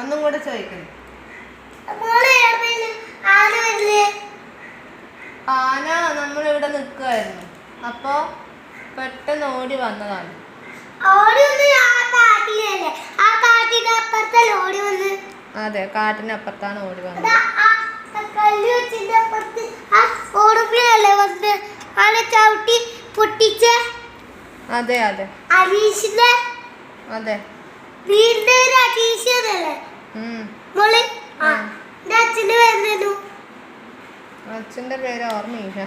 ഒന്നും കൂടെ ആന ആന നമ്മളിവിടെ നിൽക്കുമായിരുന്നു പെട്ടെന്ന് ഓടി വന്നതാണ്. അതെ കാട്ടിനപ്പുറത്താണ് ഓടി വന്നത്. അതാ അതെ അതെ. വീടിന്റെ ഒരു അരീഷനല്ലേ ഉം. മോൾ എന്റെ അച്ഛന്റെ അച്ഛന്റെ പേര് ഓർമ്മയില്ല.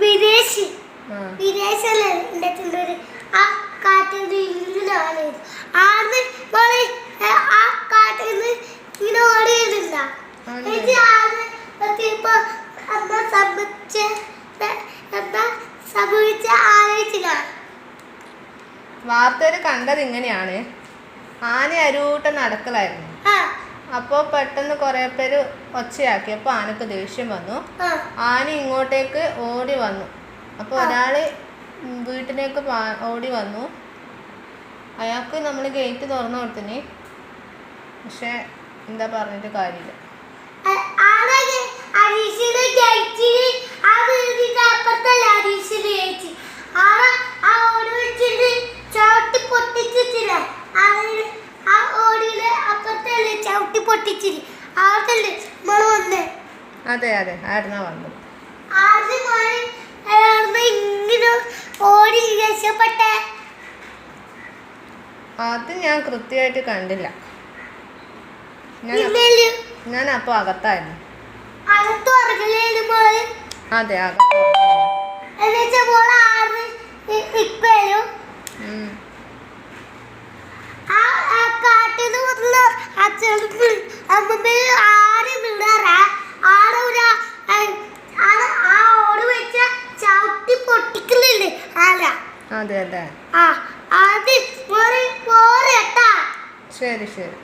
വിദേശി വിദേശല്ലേ എന്റെ അച്ഛന്റെ പേര്. ആ കാറ്റൊരു നിന്ന് ഇങ്ങനെ ആന്ന് മോൾ ഏ, ആ കാട്ടിൽ നിന്ന് ഇങ്ങനെ ഓടി വരുന്നുണ്ടാ ഉണ്ട്. എനിക്ക് ആദ്യം എത്തിയപ്പോ എന്താ സംഭവിച്ച എന്താ സംഭവിച്ച ആലോചിച്ചില്ല വാർത്തയിൽ കണ്ടത് ഇങ്ങനെയാണ്. ആന അരൂട്ട നടക്കലായിരുന്നു. ആ. അപ്പോൾ പെട്ടെന്ന് കുറേ പേര് ഒച്ചയാക്കിയപ്പോൾ ആനക്ക് ദേഷ്യം വന്നു. ആന ഇങ്ങോട്ടേക്ക് ഓടി വന്നു. അപ്പോൾ ഒരാൾ ഒരാൾ വീട്ടിലേക്ക് ഓടി വന്നു. അയാൾക്ക് നമ്മൾ ഗേറ്റ് തുറന്നു കൊടുത്തിന്. പക്ഷെ എന്താ പറഞ്ഞിട്ട് കാര്യമില്ല ആ- ആകെ അരീഷിനെ ജയിച്ചിന് ആ വീടിന്റെ അപ്പുറത്തല്ല അരീഷിനെ ജയിച്ച് ആടെ ആ ഓടി വെച്ചിട്ട് ചവിട്ടി പൊട്ടിച്ചിട്ടില്ലേ ആടെ ആ ഓടിയിലെ അപ്പുറത്തല്ലേ ചവിട്ടി പൊട്ടിച്ചിരി. വന്നേ. അതെ അതെ. ആയിരുന്നാ വന്നത്? ആദ്യം മോനെ അയാളുടെ ഇങ്ങനെ ഓടി രക്ഷപ്പെട്ടെ. അത് ഞാൻ കൃത്യമായിട്ട് കണ്ടില്ല. ഞാൻ അപ്പൊ ഞാൻ അപ്പോൾ അകത്തായിരുന്നു. അകത്ത് അതെ അകത്തായിരുന്നു എന്നുവെച്ചാ മോൾ ആറ് ഇപ്പഴും ഉം. ആ ആ കാട്ടിന്ന് വന്ന അച്ഛനും അമ്മമ്മയും ആരും വിടാറാ? ആടെ ഒരു ആ- ആ ഓട് വെച്ച ചവിട്ടി പൊട്ടിക്കുന്നില്ലേ ആല അതെ അതെ. ആ അത് പോരട്ടാ. ശരി ശരി.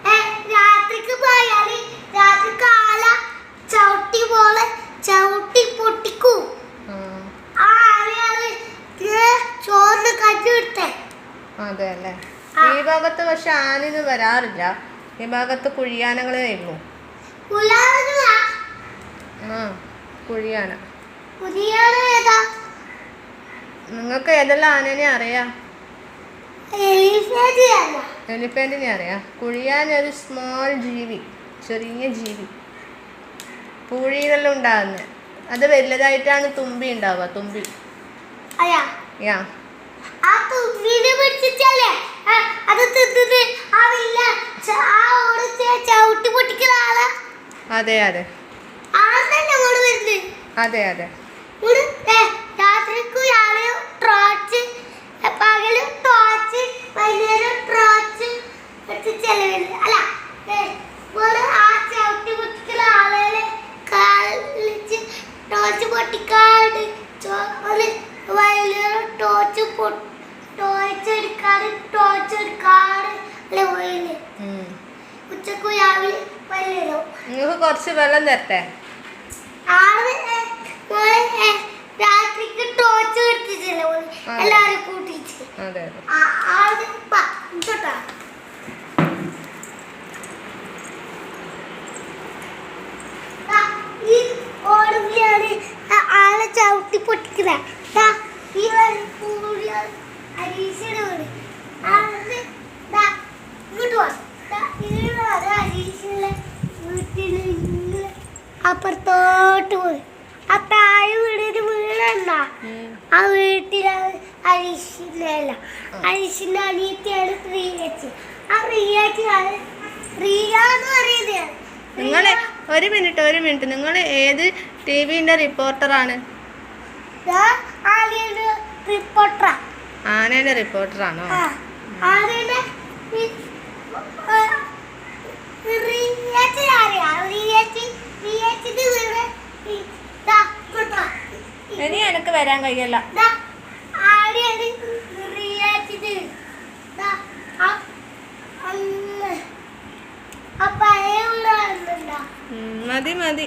രാത്രിക്ക് പോയാൽ രാത്രിക്ക് കാല ചവിട്ടി പോലെ ചവിട്ടി പൊട്ടിക്കൂ. ആ, ആ ഇങ്ങനെ ചോറിന് കഞ്ഞി വിട്ടേ. അതെ അല്ലേ? ഈ ഭാഗത്ത് പക്ഷെ ആനൊന്നും വരാറില്ല. ഈ ഭാഗത്ത് കുഴിയാനകളേ ഉള്ളൂ പുലാണെന്ന് ആ കുഴിയാന. നിങ്ങൾക്ക് ഏതെല്ലാം ആനേനെ അറിയാം? എലിഫാന്റിനെ അറിയാം. കുഴിയാന ഒരു സ്മോൾ ജീവി ചെറിയ ജീവി. പൂഴിയിലെല്ലാം ഉണ്ടാകുന്നത് അത് വലുതായിട്ടാണ് തുമ്പി ഉണ്ടാവുക തുമ്പി. യാ. ആ തുമ്പിനെ പിടിച്ചിട്ടല്ലേ? അത് ആ വില്ല ച- ആ ഓട് ച- ചവിട്ടി പൊട്ടിക്കുന്ന ആളാ. അതെ അതെ. അതെ അതെ ഇവിടെ ഏ, രാത്രിക്ക് രാവിലെ ടോർച്ച് ഏ, പകൽ ടോർച്ച് വൈകുന്നേരം ടോർച്ച് വെച്ച് ചെലവില്ല അല്ല ഏ, ഇവിടെ ആ ചവിട്ടി പൊട്ടിക്കുന്ന ആളുകളെ കളിച്ച് ടോർച്ച് പൊട്ടിക്കാണ്ട് ചോ- ഒരു വൈകുന്നേരം ടോർച്ച് പൊ- ടോർച്ച് എടുക്കാറ് ടോർച്ച് എടുക്കാറ് അല്ലെ പോയില്ലേ ഉം. ഉച്ചയ്ക്ക് രാവിലെ വൈകുന്നേരം നിങ്ങൾക്ക് കുറച്ച് വെള്ളം തരട്ടെ? രാത്രിക്ക് ടോർച്ച് എടുത്തിട്ടില്ല എല്ലാവരും അതെ. ഈ ഓടുകയാണ്. ആളെ ചവിട്ടി പൊട്ടിക്കുന്ന. ഈ വഴി അപ്പുറത്തോട്ട് പോയി. ആ താഴെ വീടൊരു വീടുണ്ടാ ആ വീട്ടിൽ അരീഷിന്റെ അല്ല അരീഷിന്റെ അനിയത്തിയാണ് പ്രിയച്ചി. ആ പ്രിയച്ചിയാണ് പ്രിയ എന്ന് പറയുന്നത് നിങ്ങൾ ഒരു മിനിറ്റ് ഒരു മിനിറ്റ്. നിങ്ങൾ ഏത് ടി വിന്റെ റിപ്പോർട്ടറാണ് ആനയുടെ റിപ്പോർട്ടറാണോ? ആ കാണുന്നുണ്ടോ കഴിയല്ല. മതി മതി.